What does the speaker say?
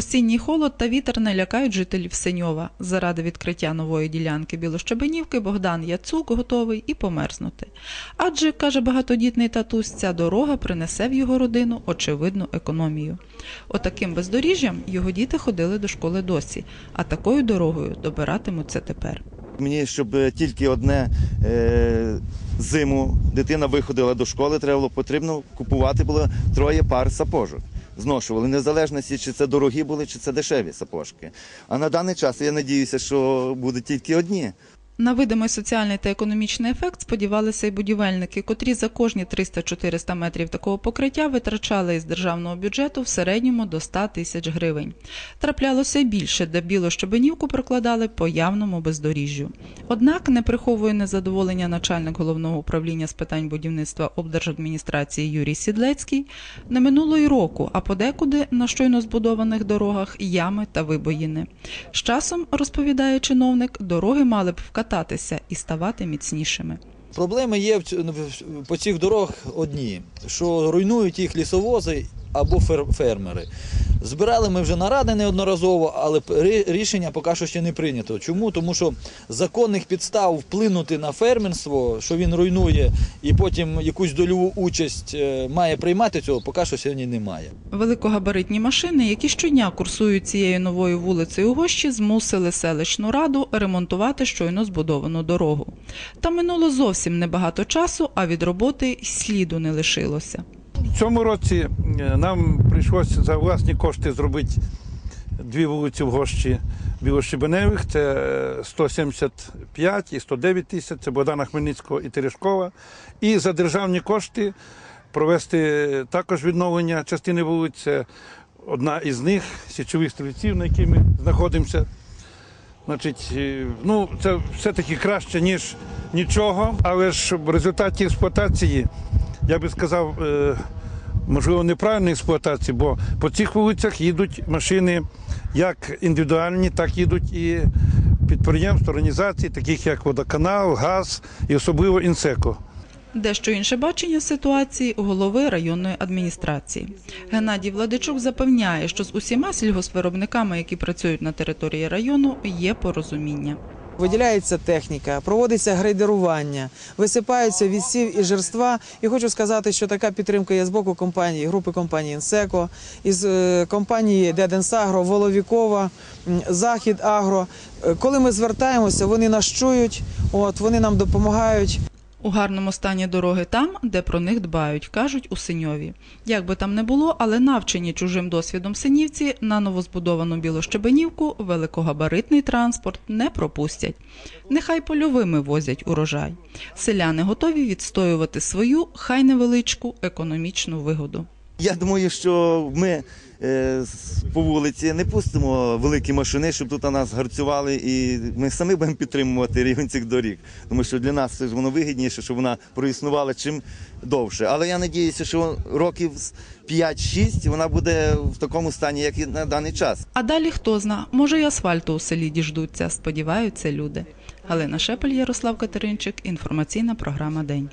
Осінній холод та вітер не лякають жителів Синьова. Заради відкриття нової ділянки Білощебенівки Богдан Яцук готовий і померзнути. Адже, каже багатодітний татусь, ця дорога принесе в його родину очевидну економію. Отаким бездоріжжям його діти ходили до школи досі, а такою дорогою добиратимуться тепер. Мені, щоб е, тільки одне е, зиму дитина виходила до школи, треба було потрібно купувати було троє пар сапожок. Зношували, незалежно чи це дорогі були, чи це дешеві сапожки. А на даний час я надіюся, що будуть тільки одні. На видимий соціальний та економічний ефект сподівалися й будівельники, котрі за кожні 300-400 метрів такого покриття витрачали із державного бюджету в середньому до 100 тисяч гривень. Траплялося й більше, де білощебенівку прокладали по явному бездоріжжю. Однак не приховує незадоволення начальник головного управління з питань будівництва облдержадміністрації Юрій Сідлецький. Не минуло й року, а подекуди на щойно збудованих дорогах ями та вибоїни. З часом, розповідає чиновник, дороги мали б вкататися і ставати міцнішими. Проблеми є по цих дорогах одні, що руйнують їх лісовози або фер- фермери. Збирали ми вже наради неодноразово, але рішення поки що ще не прийнято. Чому? Тому що законних підстав вплинути на фермерство, що він руйнує і потім якусь дольову участь е, має приймати цього, поки що сьогодні немає. Великогабаритні машини, які щодня курсують цією новою вулицею Гощі, змусили селищну раду ремонтувати щойно збудовану дорогу. Та минуло зовсім небагато часу, а від роботи сліду не лишилося. Цьому році е, нам прийшлося за власні кошти зробити дві вулиці в Гощі Білощебеневих. Це е, 175 і 109 тисяч, це Богдана Хмельницького і Терешкова. І за державні кошти провести також відновлення частини вулиць. Це одна із них, січових стрільців, на якій ми знаходимося. Значить, е, ну, це все-таки краще, ніж нічого, але ж в результаті експлуатації, я би сказав, е, можливо, неправильної експлуатації, бо по цих вулицях їдуть машини як індивідуальні, так їдуть і підприємств, організацій, таких як водоканал, газ і особливо інсеко. Дещо інше бачення ситуації у голови районної адміністрації. Геннадій Владичук запевняє, що з усіма сільгоспвиробниками, які працюють на території району, є порозуміння. Виділяється техніка, проводиться грейдерування, висипаються відсів і жерства. І хочу сказати, що така підтримка є з боку компанії, групи компанії Інсеко, із е, компанії Деденсагро, Воловікова, Захід Агро. Е, Коли ми звертаємося, вони нас чують, от вони нам допомагають. У гарному стані дороги там, де про них дбають, кажуть у Синьові. Як би там не було, але навчені чужим досвідом синівці на новозбудовану білощебенівку великогабаритний транспорт не пропустять. Нехай польовими возять урожай. Селяни готові відстоювати свою, хай невеличку економічну вигоду. Я думаю, що ми е, по вулиці не пустимо великі машини, щоб тут нас гарцювали, і ми самі будемо підтримувати рівень цих доріг. Тому що для нас це ж воно вигідніше, щоб вона проіснувала чим довше. Але я надіюся, що років з 5-6 вона буде в такому стані, як і на даний час. А далі хто зна, може й асфальту у селі діждуться, сподіваються люди. Галина Шепель, Ярослав Катеринчик, інформаційна програма День.